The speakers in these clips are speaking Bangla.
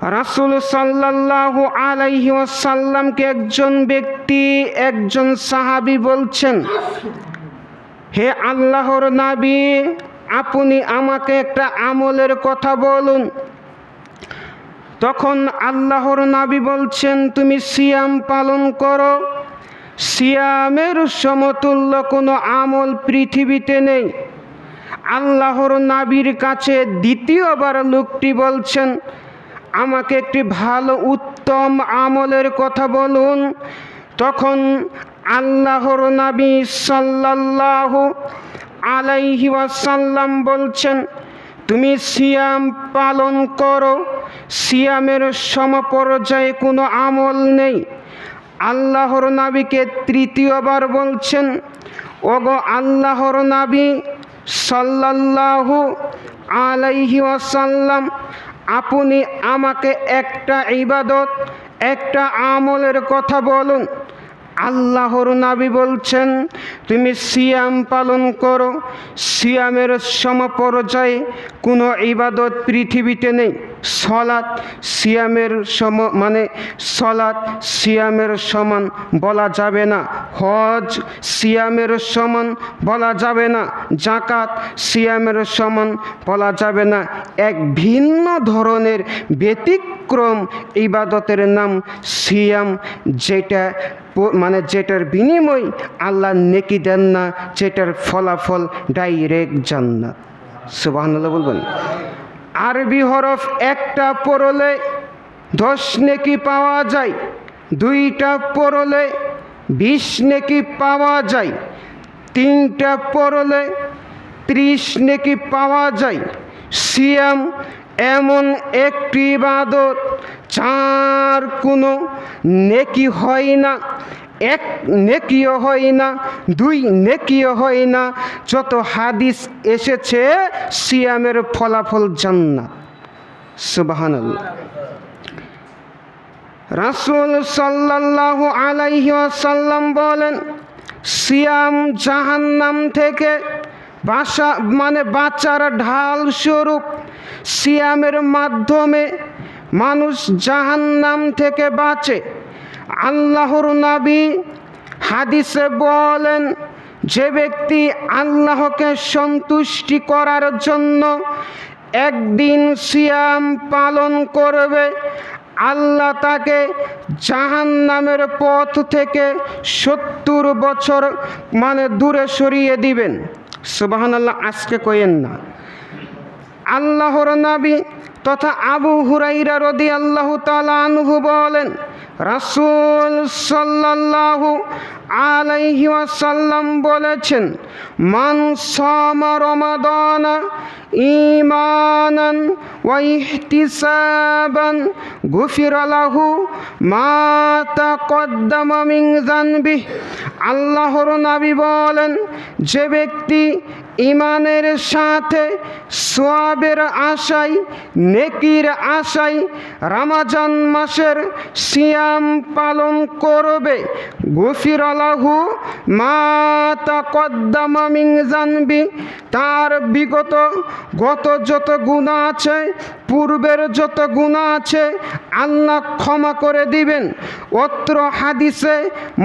রাসুল সাল্লাল্লাহু আলাইহি ওয়াসাল্লামকে একজন ব্যক্তি, একজন সাহাবী বলছেন, হে আল্লাহর নাবী, আপনি আমাকে একটা আমলের কথা বলুন। তখন আল্লাহর নাবী বলছেন, তুমি সিয়াম পালন করো। সিয়ামের সমতুল্য কোনো আমল পৃথিবীতে নেই। আল্লাহর নাবির কাছে দ্বিতীয়বার লোকটি বলছেন আমাকে একটি ভালো উত্তম আমলের কথা বলুন। তখন আল্লাহর নাবী সাল্লাল্লাহু আলাইহি ওয়াসাল্লাম বলছেন, তুমি সিয়াম পালন করো। সিয়ামের সমপর্যায়ে কোনো আমল নেই। আল্লাহর নাবিকে তৃতীয়বার বলছেন, ওগো আল্লাহর নাবি সাল্লাল্লাহু আলাইহি ওয়াসাল্লাম আপনি আমাকে একটা ইবাদত একটা আমলের কথা বলুন। আল্লাহর নাবি বলছেন, তুমি সিয়াম পালন করো। সিয়ামের সমপর্যায়ে কোনো ইবাদত পৃথিবীতে নেই। সলাৎ সিয়ামের সম মানে সলাৎ সিয়ামের সমান বলা যাবে না। হজ সিয়ামের সমান বলা যাবে না। জাকাত সিয়ামের সমান বলা যাবে না। এক ভিন্ন ধরনের ব্যতিক্রম ইবাদতের নাম সিয়াম, যেটা মানে যেটার বিনিময় আল্লাহ নেকি দেন না, যেটার ফলাফল ডাইরেক্ট জান্নাত। সুবহানাল্লাহ বলবেন। আরবি হরফ একটা পড়লে দশ নেকি পাওয়া যায়, দুইটা পড়লে বিশ নেকি পাওয়া যায়, তিনটা পড়লে ত্রিশ নেকি পাওয়া যায়। সিয়াম এমন একটি ইবাদত চার কোনো নেকি হয় না, এক নেকিও হয় না, দুই নেকিও হয় না। যত হাদিস এসেছে, সিয়ামের ফলাফল জান্নাত। সুবহানাল্লাহ। রাসূল সাল্লাল্লাহু আলাইহি ওয়াসাল্লাম বলেন, সিয়াম জাহান্নাম থেকে বাসা মানে বাঁচার ঢাল স্বরূপ সিয়ামের মাধ্যমে মানুষ জাহান্নাম থেকে বাঁচে। আল্লাহর নাবী হাদিসে বলেন, যে ব্যক্তি আল্লাহকে সন্তুষ্টি করার জন্য একদিন সিয়াম পালন করবে, আল্লাহ তাকে জাহান নামের পথ থেকে সত্তর বছর মানে দূরে সরিয়ে দিবেন। সুবাহান আল্লাহ আজকে কইেন না। আল্লাহর নাবী তথা আবু হুরাইরা রদি আল্লাহ আনহু বলেন, রাসুল সাল্লাল্লাহু আলাইহি ওয়াসাল্লাম বলেছেন, মান সামা রমাদানা ঈমানান ওয়া ইহতিসাবান গুফিরা লাহু মা আল্লাহর নবী বলেন, যে ব্যক্তি ইমানের সাথে সোয়াবের আশায় নেকির আশায় রামাজান মাসের সিয়াম পালন করবে। গফির আলাহু মাতা কদ্দামিং জানবি তার বিগত গত যত গুণা আছে, পূর্বের যত গুণা আছে, আল্লাহ ক্ষমা করে দিবেন। অত্র হাদিসে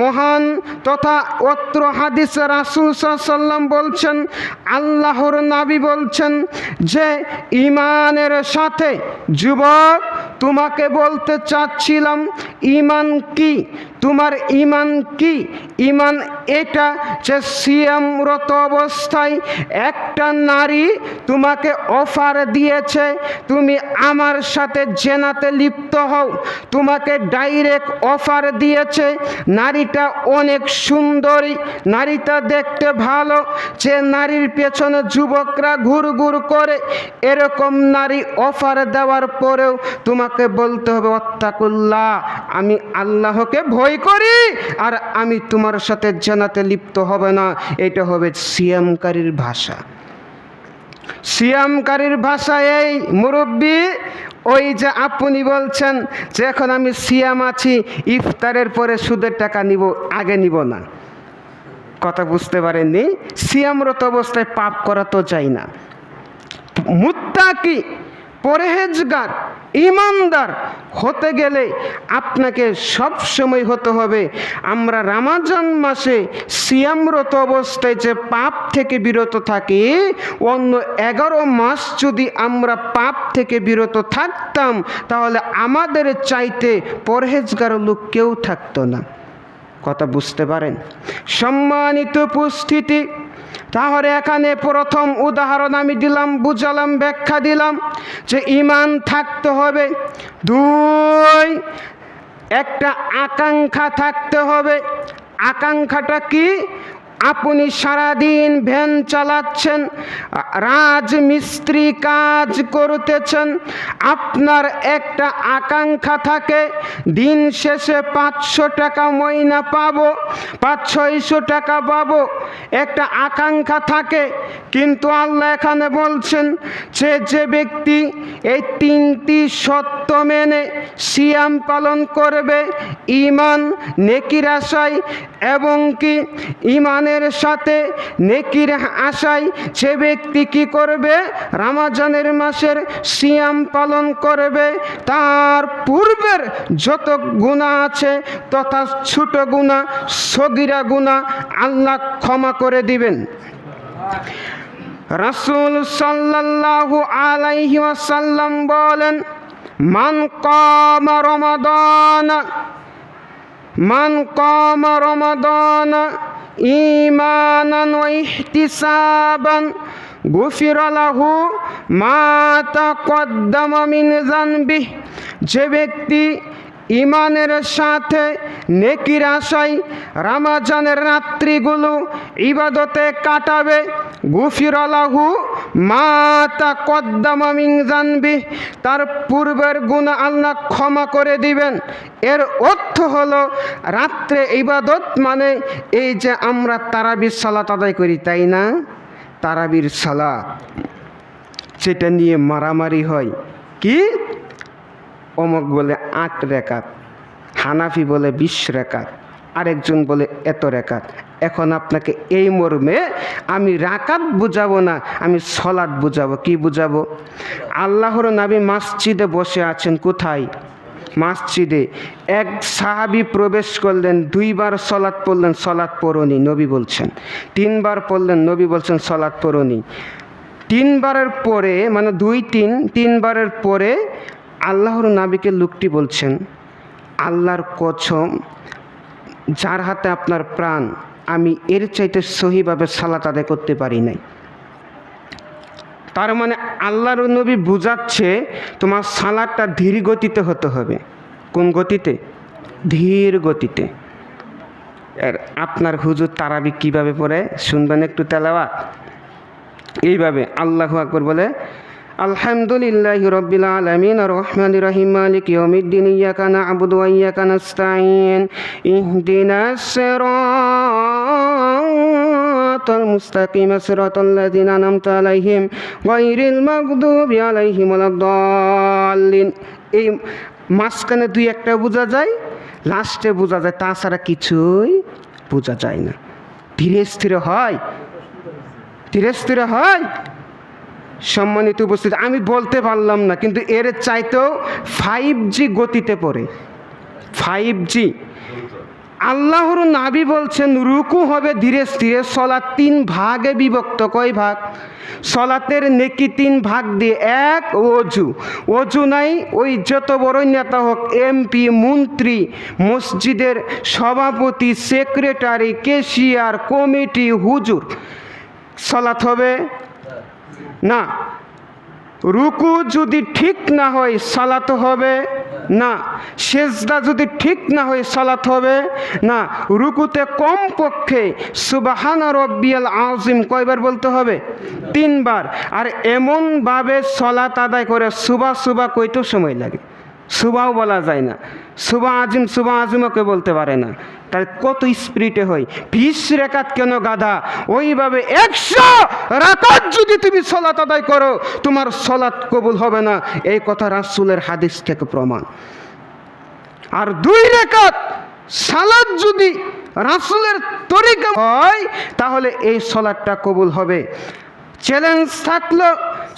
মহান তথা অত্র হাদিসে রাসুল সাল্লাম বলছেন আল্লাহর নাবি বলছেন যে ইমানের সাথে যুবক তোমাকে বলতে চাচ্ছিলাম ইমান কি? তোমার ইমান কি? ইমান এটা যে সিএমরত অবস্থায় একটা নারী তোমাকে অফার দিয়েছে, তুমি আমার সাথে জেনাতে লিপ্ত হও। তোমাকে ডাইরেক্ট অফার দিয়েছে, নারীটা অনেক সুন্দরী, নারীটা দেখতে ভালো। যে নারীর পেছনে যুবকরা ঘুর ঘুর করে, এরকম নারী অফার দেওয়ার পরেও তোমাকে বলতে হবে অত্তাকুল্লাহ আমি আল্লাহকে ভয় করি, আর আমি তোমার সাথে জানাতে লিপ্ত হবে না। এটা হবে সিয়ামকারীর ভাষা। সিয়ামকারীর ভাষা এই, মুরব্বী, ওই যে আপনি বলছেন যে এখন আমি সিয়াম আছি, ইফতারের পরে সুদের টাকা নিব, আগে নিব না। কথা বুঝতে পারেননি? সিয়ামরত অবস্থায় পাপ করা তো চাই না। মুত্তাকি পরহেজগার, ইমানদার হতে গেলে আপনাকে সব সময় হতে হবে। আমরা রামাজান মাসে সিয়ামরত অবস্থায় যে পাপ থেকে বিরত থাকি, অন্য এগারো মাস যদি আমরা পাপ থেকে বিরত থাকতাম, তাহলে আমাদের চাইতে পরহেজগার লোক কেউ থাকতো না। কথা বুঝতে পারেন? সম্মানিত উপস্থিতি তাহলে এখানে প্রথম উদাহরণ আমি দিলাম, বুঝালাম, ব্যাখ্যা দিলাম যে ইমান থাকতে হবে। দুই, একটা আকাঙ্ক্ষা থাকতে হবে। আকাঙ্ক্ষাটা কি? আপনি সারাদিন ভ্যান চালাচ্ছেন, রাজমিস্ত্রি কাজ করতেছেন, আপনার একটা আকাঙ্ক্ষা থাকে, দিন শেষে পাঁচশো টাকা ময়না পাবো, পাঁচ ছয়শো টাকা পাবো, একটা আকাঙ্ক্ষা থাকে, কিন্তু আল্লাহ এখানে বলছেন যে যে ব্যক্তি এই তিনটি সত্য মেনে সিয়াম পালন করবে ইমান নেকির আশায়, এবং কি ইমানের সাথে নেকির আশায় সে ব্যক্তি কি করবে? রামাজানের মাসের সিয়াম পালন করবে। তার পূর্বের যত গুণা আছে, তথা ছোট গুণা সগিরা গুণা আল্লাহ ক্ষমা করে দিবেন। রাসূল সাল্লাল্লাহু আলাইহি ওয়াসাল্লাম বলেন, মান কামা রমাদান, মান কামা রমাদান ঈমানান ওয়া ইহতিসাবান গুফির লাহু মা তাকদ্দাম মিন যে ব্যক্তি ইমানের সাথে নেকির আশায় রামাজানের রাত্রিগুলো ইবাদতে কাটাবে গুফিরালাহু মাতা কদ্দামামিং জানবি, তার পূর্বের গুণ আল্লাহ ক্ষমা করে দিবেন। এর অর্থ হলো, রাত্রে ইবাদত মানে এই যে আমরা তারাবির সালাত আদায় করি, তাই না? তারাবির সালাত, সেটা নিয়ে মারামারি হয়। কি? অমক বলে আট রেখাত, হানাফি বলে বিশ রেখাত, আরেকজন বলে এত রেখাত। এখন আপনাকে এই মর্মে আমি রাকাত বুঝাবো না, আমি সলাদ বুঝাবো। কি বুঝাবো? আল্লাহর নাবি মসজিদে বসে আছেন কোথায়? মসজিদে। এক সাহাবি প্রবেশ করলেন, দুইবার সলাৎ পড়লেন, সলাৎ পড়নি, নবী বলছেন। তিনবার পড়লেন, নবী বলছেন, সলাৎ পড়নি। তিনবারের পরে মানে দুই, তিন, তিনবারের পরে আল্লাহর নাবিকে লোকটি বলছেন, আল্লাহর কছম যার হাতে আপনার প্রাণ আমি এর চাইতে সহিভাবে সালাত আদায় করতে পারি নাই। তার মানে আল্লাহর নবী বুঝাচ্ছে তোমার সালাদটা ধীর গতিতে হতে হবে। কোন গতিতে? ধীর গতিতে। আর আপনার হুজুর তারাবি কীভাবে পড়ে? শুনবেন একটু তেলাওয়া এইভাবে আল্লাহ আকবর বলে, আলহামদুলিল্লাহ রব্বিল আলামিন রহমান রহিম, মালিক ইয়াউমিদ্দিন, ইয়াকা না'বুদু ওয়া ইয়াকা নাস্তাঈন এই মাঝখানে দুই একটা বোঝা যায়, লাস্টে বোঝা যায়, তাছাড়া কিছুই বোঝা যায় না। ধীরে স্থিরে হয়, ধীরে স্থিরে হয়। সম্মানিত উপস্থিত, আমি বলতে পারলাম না, কিন্তু এর চাইতেও ফাইভ জি গতিতে পড়ে। ফাইভ জি আল্লাহর নাবি বলছেন, রুকু হবে ধীরে স্থিরে, সলাৎ তিন ভাগে বিভক্ত। কয় ভাগ? সলাতের নেকি তিন ভাগ দিয়ে এক অজু অজু নাই, ওই যত বড় নেতা হোক, এমপি, মন্ত্রী, মসজিদের সভাপতি, সেক্রেটারি, কেশিয়ার, কমিটি, হুজুর, সলাৎ হবে? না। রুকু যদি ঠিক না হয় সালাত হবে? না, সেজদা যদি ঠিক না হয় সালাত হবে, না, রুকুতে কম পক্ষে সুবাহানা রব্বিয়াল আজিম কয়বার বলতে হবে? তিনবার। আর এমনভাবে সলাত আদায় করে সুবা সুবা কইতেও সময় লাগে। সুবাও বলা যায় না। সুবা আজিম সুবা আজিমকে বলতে পারে না। তাই কত স্পিরিটে হয়? বিশ রেখাত কেন গাধা? ওইভাবে একশো রাকাত যদি তুমি সলাত আদায় করো, তোমার সলাৎ কবুল হবে না। এই কথা রাসুলের হাদিস থেকে প্রমাণ। আর দুই রেখাত সালাদ যদি রাসুলের তরিকা হয়, তাহলে এই সলাদটা কবুল হবে। চ্যালেঞ্জ থাকল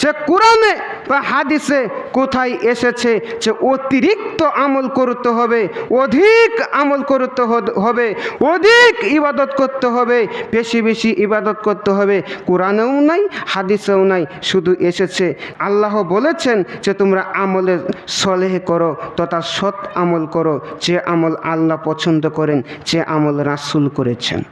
যে কোরআনে বা হাদিসে কোথায় এসেছে যে অতিরিক্ত আমল করতে হবে, অধিক আমল করতে হবে, অধিক ইবাদত করতে হবে, বেশি বেশি ইবাদত করতে হবে। কোরআনেও নাই, হাদিসেও নাই, শুধু এসেছে। আল্লাহ বলেছেন যে তোমরা আমলে সলেহ করো, তথা সৎ আমল করো, যে আমল আল্লাহ পছন্দ করেন, যে আমল রাসুল করেছেন।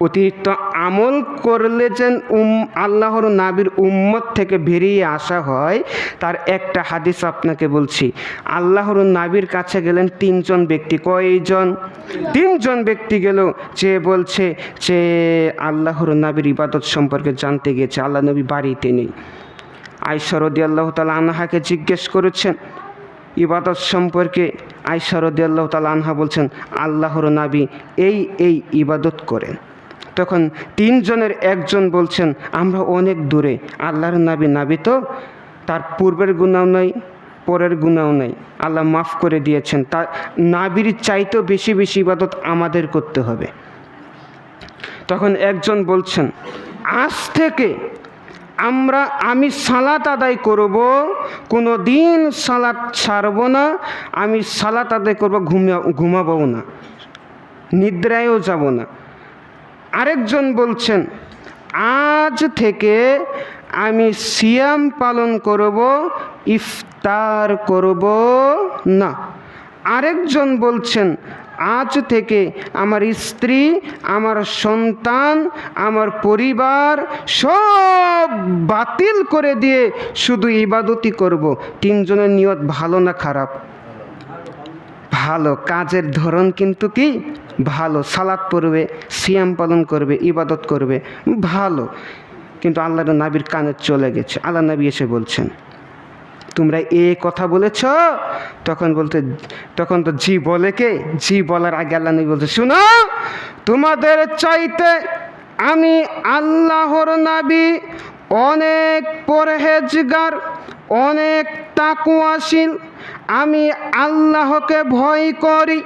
অতিরিক্ত আমল করলে যেন উম, আল্লাহর নাবির উম্মত থেকে বেরিয়ে আসা হয়, তার একটা হাদিস আপনাকে বলছি। আল্লাহর নাবির কাছে গেলেন তিনজন ব্যক্তি। কয়জন? তিনজন ব্যক্তি গেল, যে বলছে যে আল্লাহর নাবির ইবাদত সম্পর্কে জানতে গিয়েছে, আল্লাহ নবী বাড়িতে নেই। আইসরদি আল্লাহ তালা আনহাকে জিজ্ঞেস করেছেন, ইবাদত সম্পর্কে আইসারদি আল্লাহ তালা আনহা বলছেন, আল্লাহর নাবি এই এই ইবাদত করেন। তখন তিনজনের একজন বলছেন, আমরা অনেক দূরে। আল্লাহর নাবি নাবি তো তার পূর্বের গুণাও নাই, পরের গুণাও নাই। আল্লাহ মাফ করে দিয়েছেন। তার নাবির চাইতেও বেশি বেশি ইবাদত আমাদের করতে হবে। তখন একজন বলছেন, আজ থেকে আমরা, আমি সালাত আদায় করব কোনো দিন সালাত ছাড়ব না, আমি সালাত আদায় করব, ঘুমিয়ে ঘুমাবো না, নিদ্রায়ও যাব না। আরেকজন বলছেন, আজ থেকে আমি সিয়াম পালন করব, ইফতার করব না। আরেকজন বলছেন, আজ থেকে আমার স্ত্রী, আমার সন্তান, আমার পরিবার সব বাতিল করে দিয়ে শুধু ইবাদতি করব। তিনজনের নিয়ত ভালো না খারাপ? ভালো কাজের ধরন কিন্তু কি? ভালো সালাদ পড়বে, সিয়াম পালন করবে, ইবাদত করবে, ভালো। কিন্তু আল্লাহর নাবির কানে চলে গেছে। আল্লাহ নবী এসে বলছেন, তোমরা এ কথা বলেছ? তখন বলতে, তখন তো জি বলে কে? জি বলার আগে আল্লাহ নবী বলছে, শুনো, তোমাদের চাইতে আমি আল্লাহর নাবি অনেক পরহেজগার, অনেক তাকুয়াশীল আমি আল্লাহকে ভয় করি,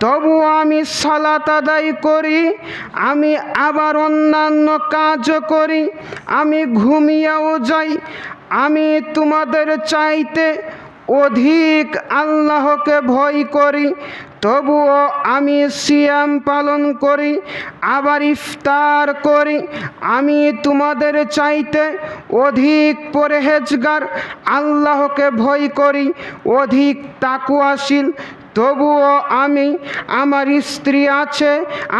তবু আমি সালাত আদায় করি, আমি আবার অন্যান্য কাজও করি, আমি ঘুমিয়েও যাই, আমি তোমাদের চাইতে অধিক আল্লাহকে ভয় করি তবুও আমি সিয়াম পালন করি, আবার ইফতার করি। আমি তোমাদের চাইতে অধিক পরেহেজগার, আল্লাহকে ভয় করি, অধিক তাকুয়াশীল। তবুও আমি, আমার স্ত্রী আছে,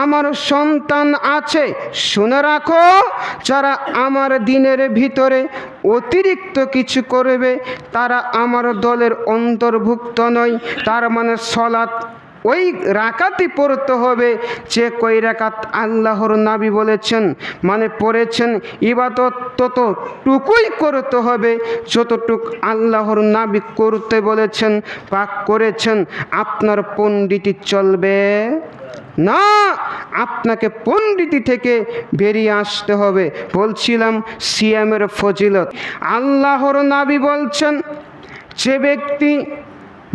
আমার সন্তান আছে, শুনে রাখো, যারা আমার দিনের ভিতরে অতিরিক্ত কিছু করবে, তারা আমার দলের অন্তর্ভুক্ত নয়, তার মানে সলাৎ ওই রাকাতই পড়তে হবে যে কই রাকাত আল্লাহর নাবি বলেছেন মানে পড়েছেন, ইবাদত ততটুকুই করতে হবে যতটুক আল্লাহর নাবি করতে বলেছেন, পাক করেছেন, আপনার পণ্ডিতি চলবে। না, আপনাকে পণ্ডিতি থেকে বেরিয়ে আসতে হবে। বলছিলাম সিয়ামের ফজিলত। আল্লাহর নাবি বলছেন, যে ব্যক্তি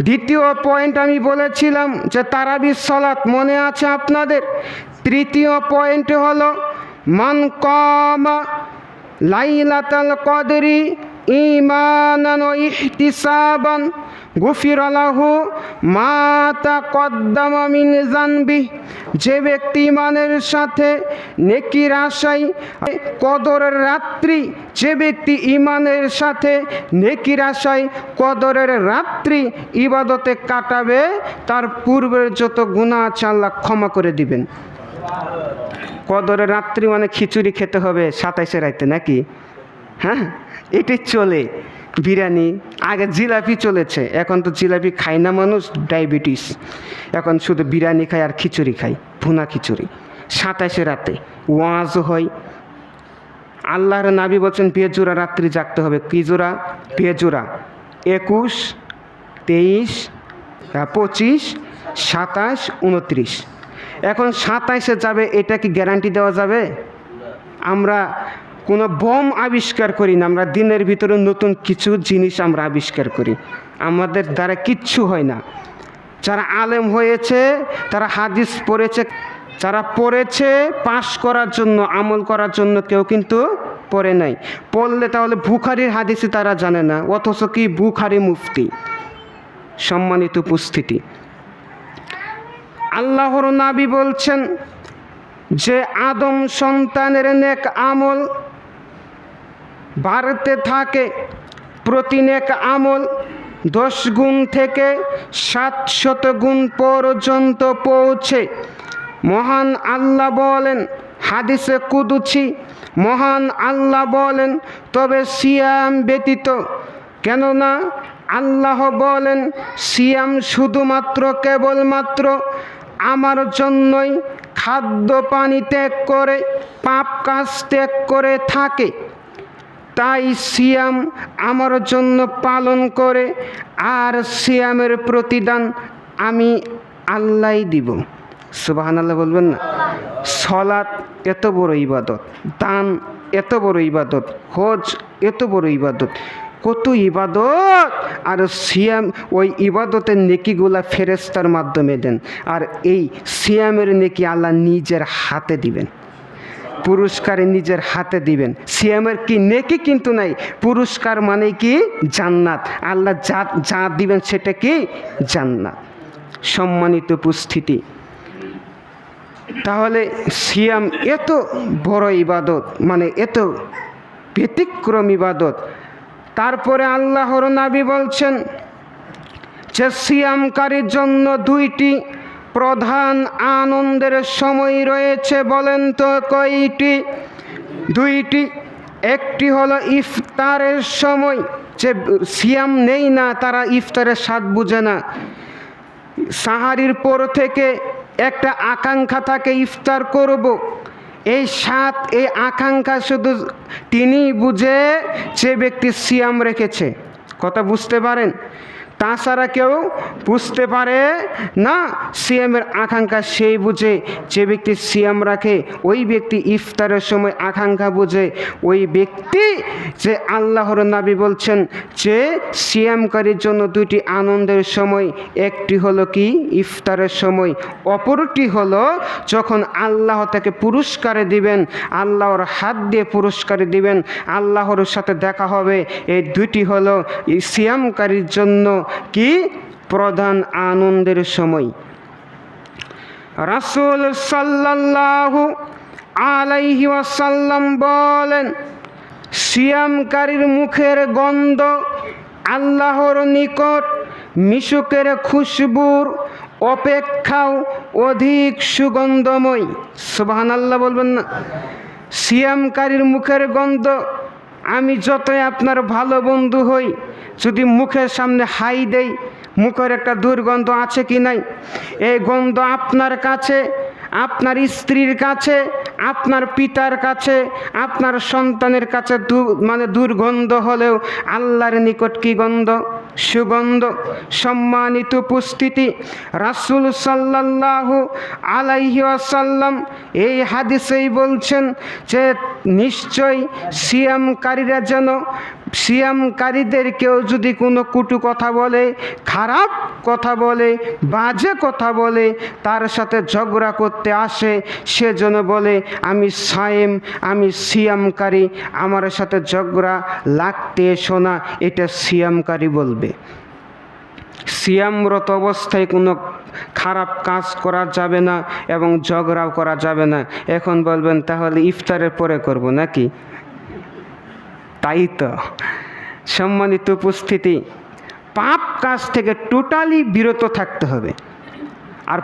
দ্বিতীয় পয়েন্ট আমি বলেছিলাম যে তারাবির সলাৎ মনে আছে আপনাদের? তৃতীয় পয়েন্ট হলো, মান কমা লাইলাতাল কদরি ইমানান ইহতিসাবান গুফির আলাহু মাতা কদ্দামা মিন জানবি যে ব্যক্তি ইমানের সাথে নেকির আশাই কদরের রাত্রি, যে ব্যক্তি ইমানের সাথে নেকির আশায় কদরের রাত্রি ইবাদতে কাটাবে, তার পূর্বের যত গুণা আছে আল্লাহ ক্ষমা করে দিবেন। কদরের রাত্রি মানে খিচুড়ি খেতে হবে সাতাইশে রাইতে নাকি? হ্যাঁ? এটি চলে। বিরিয়ানি, আগে জিলাপি চলেছে, এখন তো জিলাপি খায় না মানুষ, ডায়াবেটিস। এখন শুধু বিরিয়ানি খায় আর খিচুড়ি খায়, ভুনা খিচুড়ি। সাতাশে রাতে ওয়াজও হয়। আল্লাহর নাবি বলছেন পেজোরা রাত্রি জাগতে হবে। কি জোড়া? পেজোরা একুশ, তেইশ পঁচিশ, সাতাশ, উনত্রিশ। এখন সাতাইশে যাবে, এটা কি গ্যারান্টি দেওয়া যাবে? আমরা কোনো বোম আবিষ্কার করি না, আমরা দিনের ভিতরে নতুন কিছু জিনিস আমরা আবিষ্কার করি। আমাদের দ্বারা কিচ্ছু হয় না। যারা আলেম হয়েছে, তারা হাদিস পড়েছে, যারা পড়েছে, পাশ করার জন্য, আমল করার জন্য কেউ কিন্তু পড়ে নাই। পড়লে তাহলে বুখারির হাদিসে তারা জানে না, অথচ কি বুখারি মুফতি? সম্মানিত উপস্থিতি। আল্লাহর নাবি বলছেন, যে আদম সন্তানের নেক আমল বাড়তে থাকে। প্রতি নেক আমল দশ গুণ থেকে সাতশত গুণ পর্যন্ত পৌঁছে। মহান আল্লাহ বলেন, হাদিসে কুদুছি, মহান আল্লাহ বলেন, তবে সিয়াম ব্যতীত। কেননা আল্লাহ বলেন, সিয়াম শুধুমাত্র কেবলমাত্র আমার জন্যই খাদ্য পানি ত্যাগ করে, পাপ কাজ ত্যাগ করে থাকে। তাই সিয়াম আমার জন্য পালন করে, আর সিয়ামের প্রতিদান আমি আল্লাহ দিব। সুবাহান আল্লাহ বলবেন না? সলাৎ এত বড় ইবাদত, দান এত বড় ইবাদত, হজ এত বড় ইবাদত, কত ইবাদত! আর সিয়াম ওই ইবাদতের নেকিগুলা ফেরেস্তার মাধ্যমে দেন, আর এই সিয়ামের নেকি আল্লাহ নিজের হাতে দিবেন। পুরস্কারে নিজের হাতে দিবেন। সিয়ামের কি নেকি কিন্তু নাই। পুরস্কার মানে কি? জান্নাত। আল্লাহ যা যা দিবেন সেটা কি? জান্নাত। সম্মানিত উপস্থিতি। তাহলে সিয়াম এত বড় ইবাদত মানে এত ব্যতিক্রম ইবাদত। তারপরে আল্লাহর নাবি বলছেন যে সিয়ামকারীর জন্য দুইটি প্রধান আনন্দের সময় রয়েছে বলেন তো কয়টি? দুইটি, একটি হলো ইফতারের সময়, যে সিয়াম নেই না, তারা ইফতারের স্বাদ বুঝে না। সাহারির পর থেকে একটা আকাঙ্ক্ষা থাকে, ইফতার করব। এই সাত এই আকাঙ্ক্ষা শুধু তিনি বুঝে যে ব্যক্তি সিয়াম রেখেছে। কথা বুঝতে পারেন? তাছাড়া কেউ বুঝতে পারে না সিয়ামের আকাঙ্ক্ষা সেই বুঝে, যে ব্যক্তি সিয়াম রাখে, ওই ব্যক্তি ইফতারের সময় আকাঙ্ক্ষা বুঝে, ওই ব্যক্তি যে আল্লাহর নাবি বলছেন যে সিয়ামকারীর জন্য দুইটি আনন্দের সময়, একটি হলো কি? ইফতারের সময়, অপরটি হলো যখন আল্লাহ তাকে পুরস্কারে দিবেন, আল্লাহর হাত দিয়ে পুরস্কারে দিবেন, আল্লাহর সাথে দেখা হবে, এই দুইটি হলো সিয়ামকারীর জন্য কি? প্রধান আনন্দের সময়। রাসূল সাল্লাল্লাহু আলাইহি ওয়াসাল্লাম বলেন, সিয়ামকারীর মুখের গন্ধ আল্লাহর নিকট, মিশুকের খুশবুর অপেক্ষাও অধিক সুগন্ধময়। সুবহান আল্লাহ বলবেন না। সিয়ামকারীর মুখের গন্ধ, আমি যতই আপনার ভালো বন্ধু হই যদি মুখের সামনে হাই দেই, মুখের একটা দুর্গন্ধ আছে কি নাই? এই গন্ধ আপনার কাছে, আপনার স্ত্রীর কাছে, আপনার পিতার কাছে, আপনার সন্তানের কাছে মানে দুর্গন্ধ হলেও আল্লাহর নিকট কি গন্ধ? সুগন্ধ। সম্মানিত উপস্থিতি, রাসুল সাল্লাল্লাহু আলাইহি আসাল্লাম এই হাদিসেই বলছেন যে নিশ্চয় সিয়ামকারীরা যেন সিয়ামকারীদের কেউ যদি কোনো কুটু কথা বলে, খারাপ কথা বলে, বাজে কথা বলে, তার সাথে ঝগড়া করতে আসে, সে যেন বলে, আমি সায়েম, আমি সিয়ামকারী, আমার সাথে ঝগড়া লাগতে এসো না। এটা সিয়ামকারী বলবে। সিয়ামরত অবস্থায় কোনো খারাপ কাজ করা যাবে না এবং ঝগড়াও করা যাবে না। এখন বলবেন, তাহলে ইফতারের পরে করব নাকি? তাই তো সম্মানিত উপস্থিতি পাপ কাজ থেকে টোটালি বিরত থাকতে হবে। আর